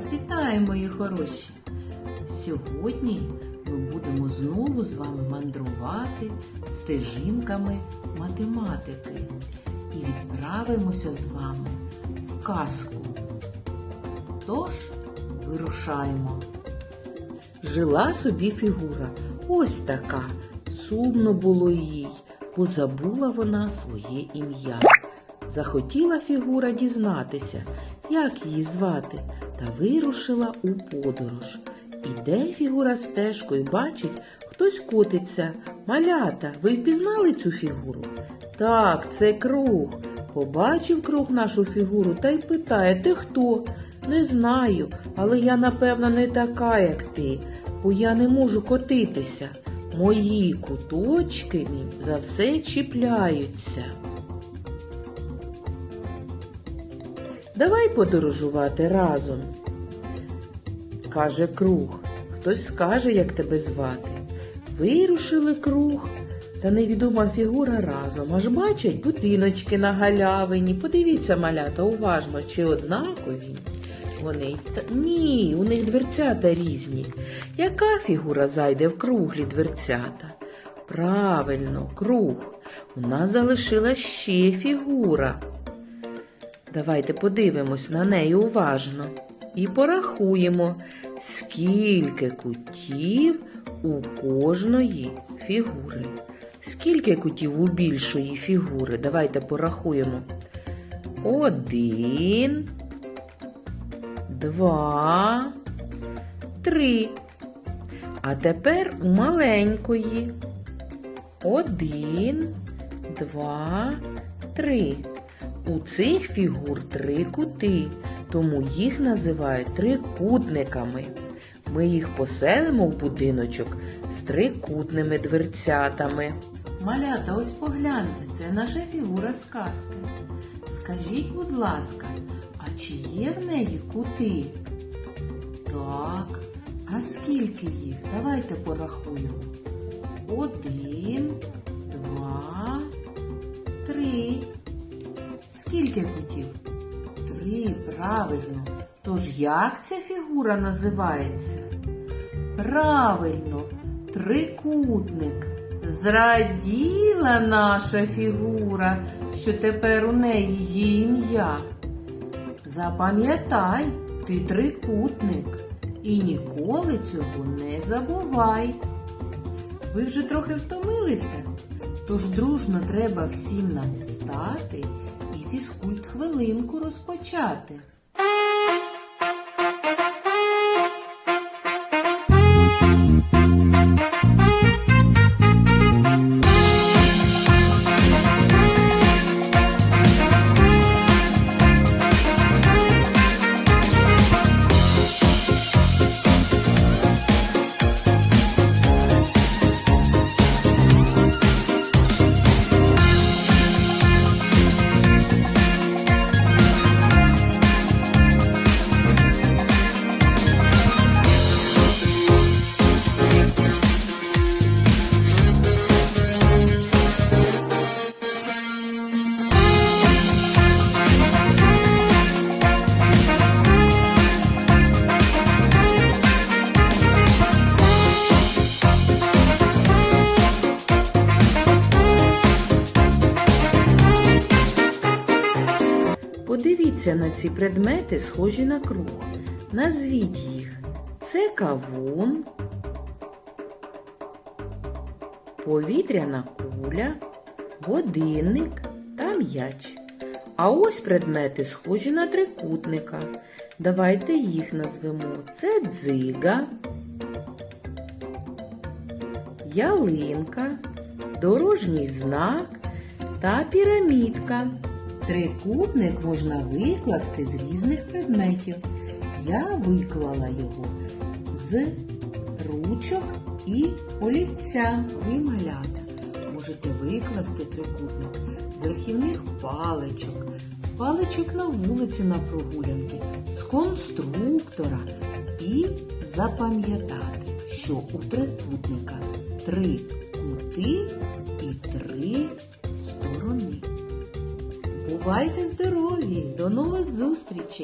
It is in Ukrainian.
вас вітаю, мої хороші! Сьогодні ми будемо знову з вами мандрувати стежинками математики і відправимося з вами в казку. Тож, вирушаємо. Жила собі фігура ось така. Сумно було їй, бо забула вона своє ім'я. Захотіла фігура дізнатися, як її звати, та вирушила у подорож. Іде фігура стежкою, бачить, хтось котиться. Малята, ви впізнали цю фігуру? Так, це круг. Побачив круг нашу фігуру та й питає, ти хто? Не знаю, але я, напевно, не така, як ти, бо я не можу котитися. Мої куточки за все чіпляються. Давай подорожувати разом, каже круг. Хтось скаже, як тебе звати. Вирушили круг, та невідома фігура разом. Аж бачать будиночки на галявині. Подивіться, малята, уважно, чи однакові вони. Ні, у них дверцята різні. Яка фігура зайде в круглі дверцята? Правильно, круг. У нас залишилась ще фігура. Давайте подивимось на неї уважно і порахуємо, скільки кутів у кожної фігури. Скільки кутів у більшої фігури? Давайте порахуємо. Один, два, три. А тепер у маленької. Один, два, три. У цих фігур три кути, тому їх називають трикутниками. Ми їх поселимо в будиночок з трикутними дверцятами. Малята, ось погляньте, це наша фігура з казки. Скажіть, будь ласка, а чи є в неї кути? Так. А скільки їх? Давайте порахуємо. Один, два, три. Скільки кутів? Три, правильно. Тож як ця фігура називається? Правильно, трикутник. Зраділа наша фігура, що тепер у неї є ім'я. Запам'ятай, ти трикутник і ніколи цього не забувай. Ви вже трохи втомилися, тож дружно треба всім і фізкульт хвилинку розпочати. Подивіться на ці предмети, схожі на круг. Назвіть їх. Це кавун, повітряна куля, годинник та м'яч. А ось предмети схожі на трикутника. Давайте їх назвемо. Це дзига, ялинка, дорожній знак та пірамідка. Трикутник можна викласти з різних предметів. Я виклала його з ручок і олівця. Ви малята можете викласти трикутник з рахівних паличок, з паличок на вулиці на прогулянки, з конструктора і запам'ятати, що у трикутника три кути і три. Бувайте здорові! До нових зустрічей!